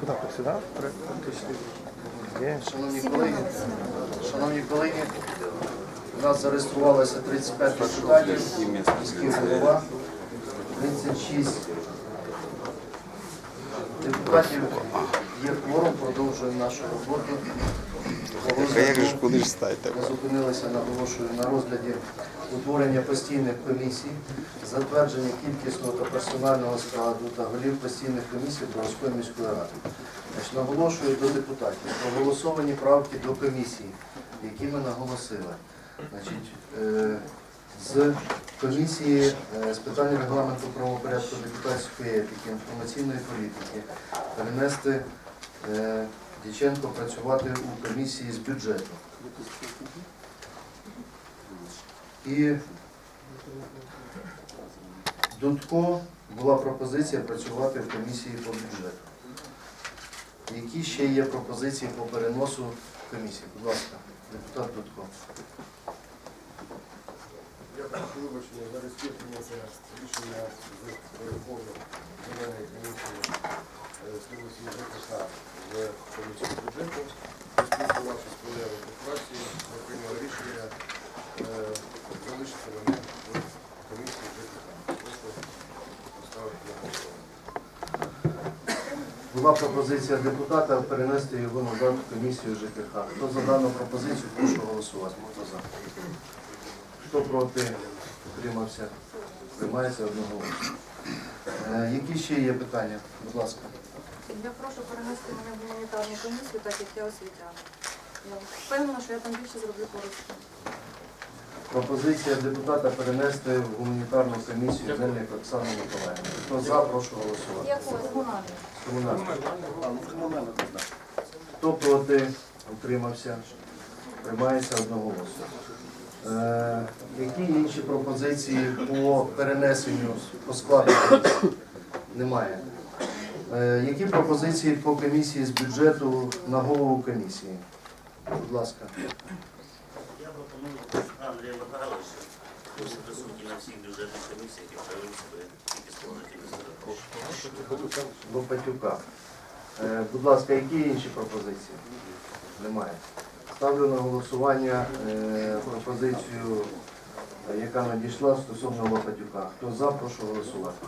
Куда? Сюда? Шановні колеги, шановні колеги, у нас зареєструвалося 35 депутатів, міський голова, 36 депутатів. Є кворум, продовжуємо нашу роботу. Як же ж куди ж стати? Ми зупинилися, наголошую, на розгляді утворення постійних комісій, затвердження кількісного та персонального складу та голів постійних комісій Бровської міської ради. Значить, наголошую до депутатів. Проголосовані правки до комісії, які ми наголосили. Значить, е, з комісії е, з питань регламенту правопорядку депутатської етики, інформаційної політики перенести е, Діченко працювати у комісії з бюджету. І Дудко була пропозиція працювати в комісії по бюджету. Які ще є пропозиції по переносу комісії? Будь ласка, депутат Дудко. Я прошу вибачення за різке прийняття рішення з Верховної Земельної комісії е, з комісії ЖКХ в комісії бюджету. Поспілкувавши з колегами по фракції, ми рішення е, залишити мене в комісії ЖКХ. Прошу поставити на. Була пропозиція депутата перенести його назад в комісію ЖКХ. Хто за дану пропозицію, прошу голосувати. Хто за? Хто проти? Утримався? Приймається одноголосно. Е, Які ще є питання? Будь ласка. Я прошу перенести мене в гуманітарну комісію, так як я освітяна. Я впевнена, що я там більше зроблю користі. Пропозиція депутата перенести в гуманітарну комісію Зельник Оксану Миколаївну. Хто за, прошу голосувати. Комунальну. Комунальну. Хто проти? Утримався? Приймається одноголосно. Е, які інші пропозиції по перенесенню по складу комісії? Немає. Е, які пропозиції по комісії з бюджету на голову комісії? Будь ласка. Я Андрія Михайловича, який присутній на всіх бюджетних комісіях і проявив себе тільки Будь ласка, які інші пропозиції? Немає. Ставлю на голосування е, пропозицію, е, яка надійшла стосовно Лопатюка. Хто за, прошу голосувати.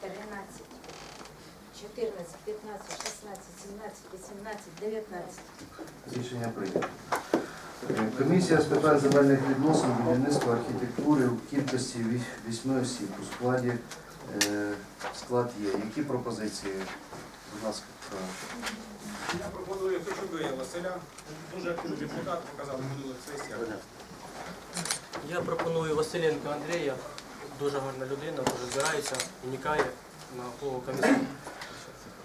Тринадцять, чотирнадцять, п'ятнадцять, шістнадцять, сімнадцять, вісімнадцять, дев'ятнадцять. Рішення прийнято. Е, Комісія з питань земельних відносин, будівництва, архітектури у кількості вісь- вісьми осіб у складі е, склад є. Які пропозиції? Будь ласка, Я пропоную Кочубея Василя. Дуже активний депутат, показав минулих сесіях. Я пропоную Василенка Андрія, дуже гарна людина, дуже збирається, унікає на голову комісії.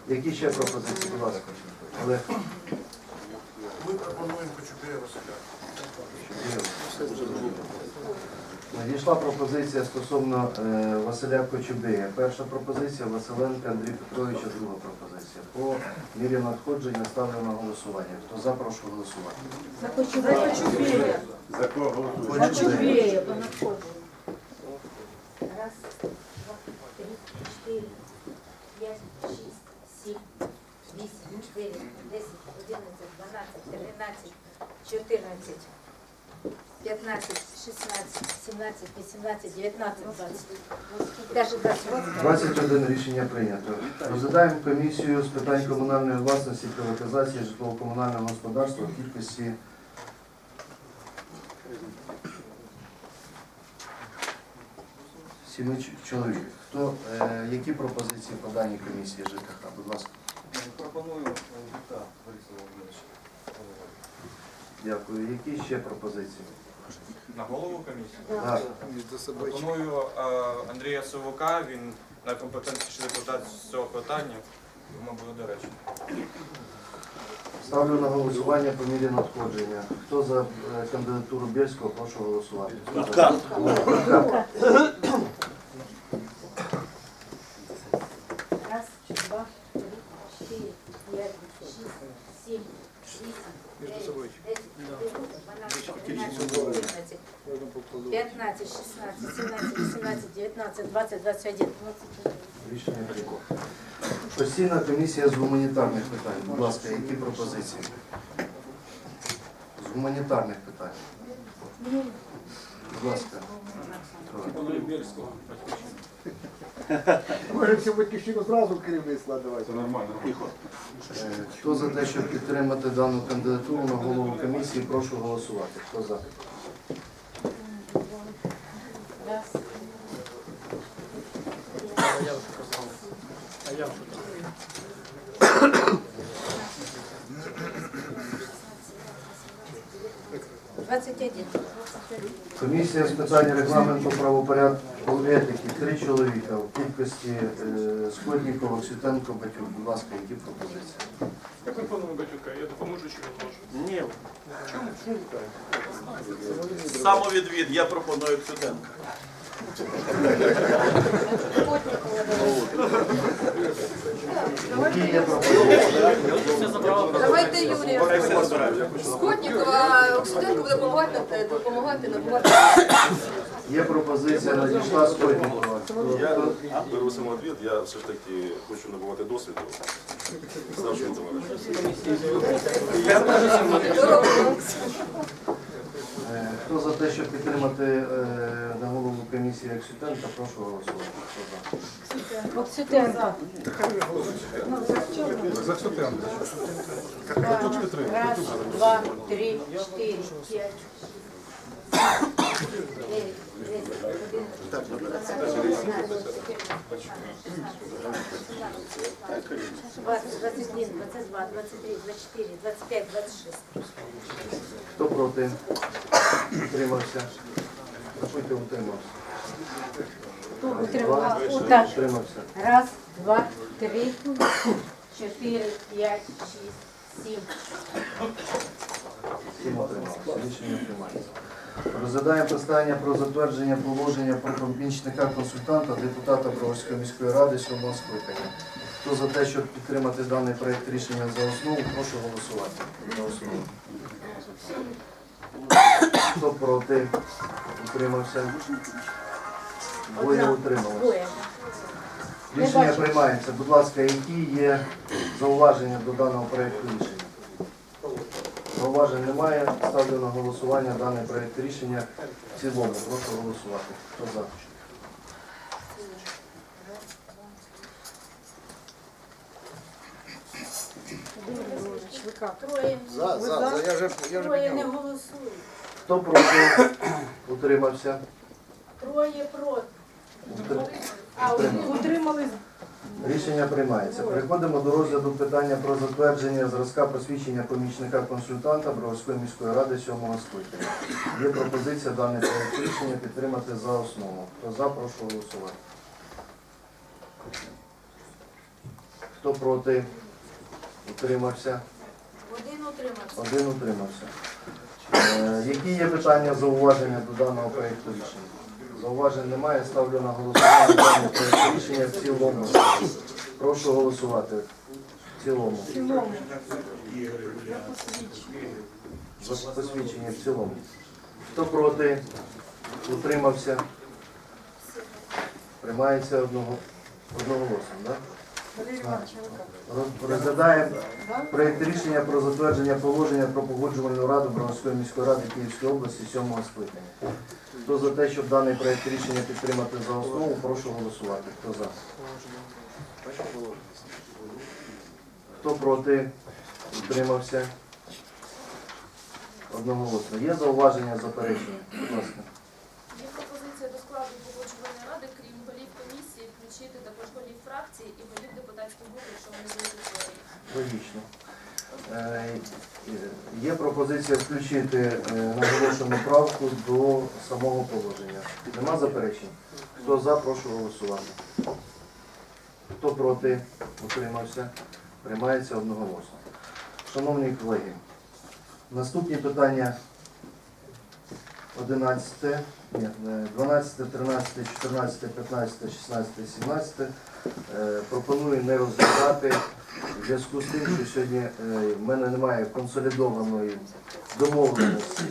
Які ще пропозиції? Будь ласка, Олег. Ми пропонуємо Кочубея Василя. Надійшла пропозиція стосовно е, Василя Кочубея. Перша пропозиція Василенка Андрій Петровича, друга пропозиція. По мірі надходження ставлю на голосування. Хто за, прошу голосувати. За Кочубея. За кого надходженню. Раз, два, три, чотири, п'ять, шість, сім, вісім, дев'ять, десять, одинадцять, дванадцять, тринадцять, чотирнадцять, п'ятнадцять, шістнадцять, сімнадцять, вісімнадцять, дев'ятнадцять, двадцять. Даже двадцять. 21 рішення прийнято. Розглядаємо комісію з питань комунальної власності, приватизації житлово-комунального господарства в кількості сіми чоловік. Хто, е, які пропозиції по даній комісії ЖКХ? Будь ласка. Пропоную Андрюка Бориса Володимировича. Дякую. Які ще пропозиції? На голову комісії. Так. Пропоную е, Андрія Совука, він найкомпетентніший депутат з цього питання, тому буде до речі. Ставлю на голосування по мірі надходження. Хто за е, кандидатуру Бєльського, прошу голосувати. Хто за? Лутка. Раз, два, три, четыре, пять, шесть, семь, восемь, девять, десять, одиннадцать, двенадцать, пятнадцать, шестнадцать, семнадцать, восемнадцать, девятнадцать, двадцать, двадцать один, двадцать Рішення прийнято. Постійна комісія з гуманітарних питань. Будь ласка, які пропозиції? З гуманітарних питань. Будь ласка. Може всю батьківщину зразу в керівництво давайте. Е, Хто за те, щоб підтримати дану кандидатуру на голову комісії, прошу голосувати. Хто за? 21. Комісія з питань регламенту правопорядку етики, три чоловіка в кількості е, Скотнікова, Світенко, Батюк. Будь ласка, які пропозиції? Я пропоную Батюка, я допоможу чи не можу? Ні. Чому? Самовідвід, я пропоную Ксютенка. Котнікова. Які є пропозиції? Давайте Юрія. Скотнікова, Оксиденко буде допомагати, допомагати, набувати. Є пропозиція надійшла Скотнікова. Я беру самоотвід, я все ж таки хочу набувати досвіду. Старшого товариша. Е, Хто за те, щоб підтримати е, на голову комісії Оксютенка, прошу голосувати. Хто за? Оксютенко. Раз, два, три, чотири, пять, 20, 21, 22, 23, 24, 25, 26. Хто проти? Утримався. Запити утримався. Хто утримав? Утримався. Раз, два, три, чотири, п'ять, шість, сім. Всім утримався. Рішення приймається. Розглядаємо питання про затвердження положення про помічника консультанта депутата Броварської міської ради сьомого скликання. Хто за те, щоб підтримати даний проект рішення за основу, прошу голосувати. За основу. Хто проти? Утримався. Двоє утрималося. Рішення приймається. Будь ласка, які є зауваження до даного проекту рішення? Зауважень немає. Ставлю на голосування даний проект рішення в цілому. Прошу голосувати. Хто за? Троє. За, за, за, я вже, я вже Троє не підняв. голосують. Хто проти? Утримався. Троє проти. А, Утримався. Рішення приймається. Переходимо до розгляду питання про затвердження зразка посвідчення помічника консультанта Броварської міської ради сьомого скликання. Є пропозиція даний проект рішення підтримати за основу. Хто за, прошу голосувати. Хто проти? Утримався. Один утримався. Один утримався. Е, Які є питання зауваження до даного проєкту рішення? Зауважень немає. Ставлю на голосування проєкт рішення в цілому. Прошу голосувати. В цілому. Посвідчення в цілому. Хто проти? Утримався? Приймається одного, одноголосно, так? Роз- Розглядаємо проєкт рішення про затвердження положення про погоджувальну раду Броварської міської ради Київської області сьомого скликання. Хто за те, щоб даний проєкт рішення підтримати за основу, прошу голосувати. Хто за? Хто проти? Утримався? Одноголосно. Є зауваження, заперечення? Будь ласка. Є пропозиція до складу погоджувальної ради, крім голів комісії, включити також голів фракцій і голів депутатських груп, якщо вони будуть. Логічно. Е, Є пропозиція включити е, наголошену правку до самого положення. Нема заперечень? Хто за, прошу голосувати. Хто проти, утримався, приймається одноголосно. Шановні колеги, наступні питання 11, ні, е, 12, 13, 14, 15, 16, 17 е, пропоную не розглядати в зв'язку з тим, що сьогодні е, в мене немає консолідованої домовленості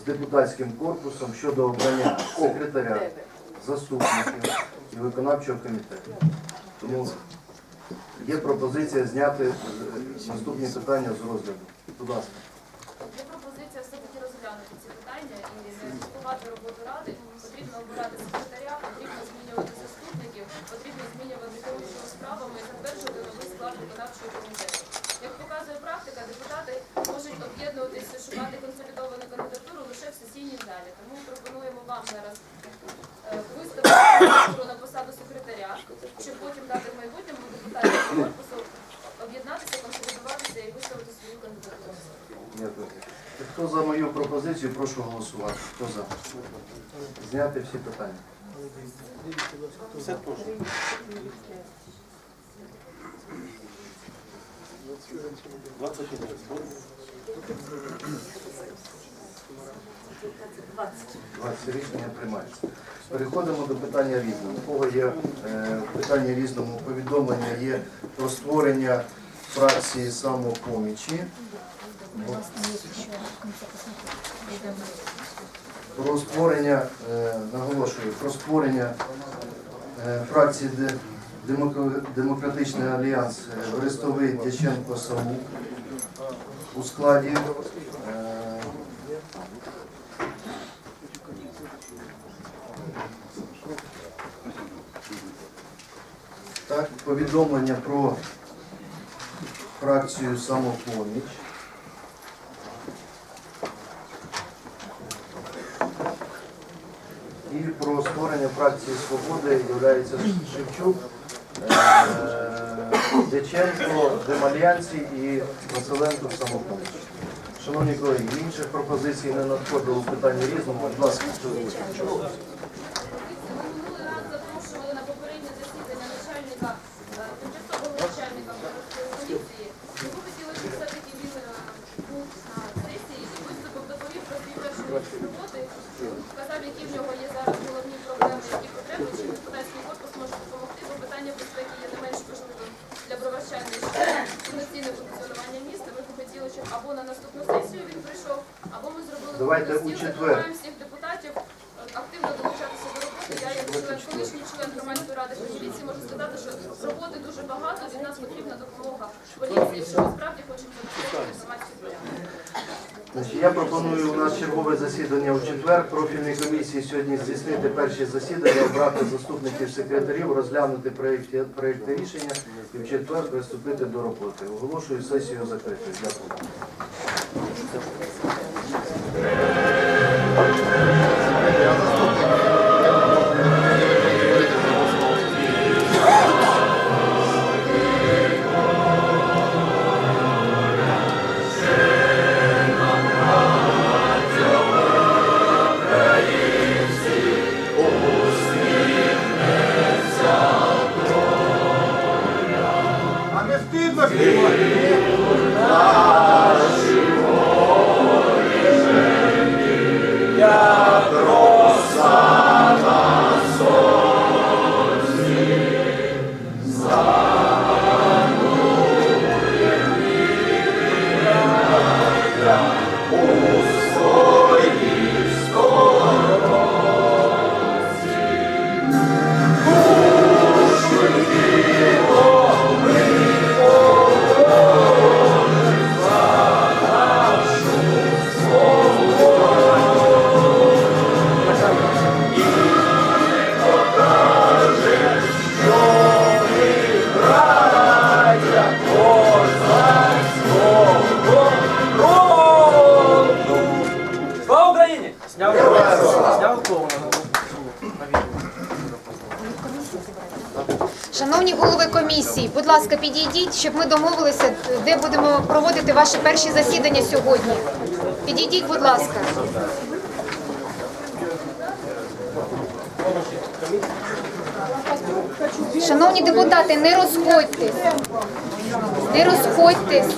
з депутатським корпусом щодо обрання секретаря, заступників і виконавчого комітету. Тому є пропозиція зняти е, наступні питання з розгляду. Будь ласка. Є пропозиція все-таки розглянути ці питання і не роботу ради. Потрібно обирати секретаря, потрібно змінювати заступників, змінювати керуючого справами і затверджувати новий склад виконавчого комітету. Як показує практика, депутати можуть об'єднуватися, шукати консолідовану кандидатуру лише в сесійній залі. Тому пропонуємо вам зараз е, виставити на посаду секретаря, щоб потім дати в майбутньому депутатському корпусу об'єднатися, консолідуватися і виставити свою кандидатуру. Хто за мою пропозицію, прошу голосувати. Хто за? Зняти всі питання. Двадцять рішення приймається. Переходимо до питання різного. У кого є е, питання різному повідомлення є про створення фракції самопомічі. Про створення, е, наголошую, про створення е, фракції Де- Демократичний альянс Берестовий Дяченко Савук у складі е, Так, повідомлення про фракцію самопоміч. І про створення фракції Свободи є Шевчук, е, Дяченко, Демальянці і Василенко самопоміч. Шановні колеги, інших пропозицій не надходило в питанні різному. Будь ласка, що ви хочете? Ми минулий раз запрошували на попереднє засідання начальника, е, тимчасового начальника поліції. Ми б хотіли, щоб все-таки він е, був на сесії і виступив доповів про свій перший рік роботи, сказав, які в нього є зараз головні проблеми, які потреби, чим депутатський корпус може допомогти, бо питання безпеки є не менш важливим для броварчан, ніж повноцінне функціонування міста. Ми б хотіли, щоб або на наступну сесію він прийшов, або ми зробили Давайте у четвер. всіх депутатів е, активно долучатися до роботи. Я як член, колишній член громадської ради при міліції можу сказати, що роботи дуже багато, від нас потрібна допомога поліції, якщо ми справді хочемо забезпечити. Значить, я пропоную у нас чергове засідання у четвер. Профільній комісії сьогодні здійснити перші засідання, обрати заступників секретарів, розглянути проєкти, проєкти рішення і в четвер приступити до роботи. Оголошую сесію закритою. Дякую. Я готова. Шановні голови комісії, будь ласка, підійдіть, щоб ми домовилися, де будемо проводити ваші перші засідання сьогодні. Підійдіть, будь ласка. Шановні депутати, не розходьтесь. Не розходьтесь.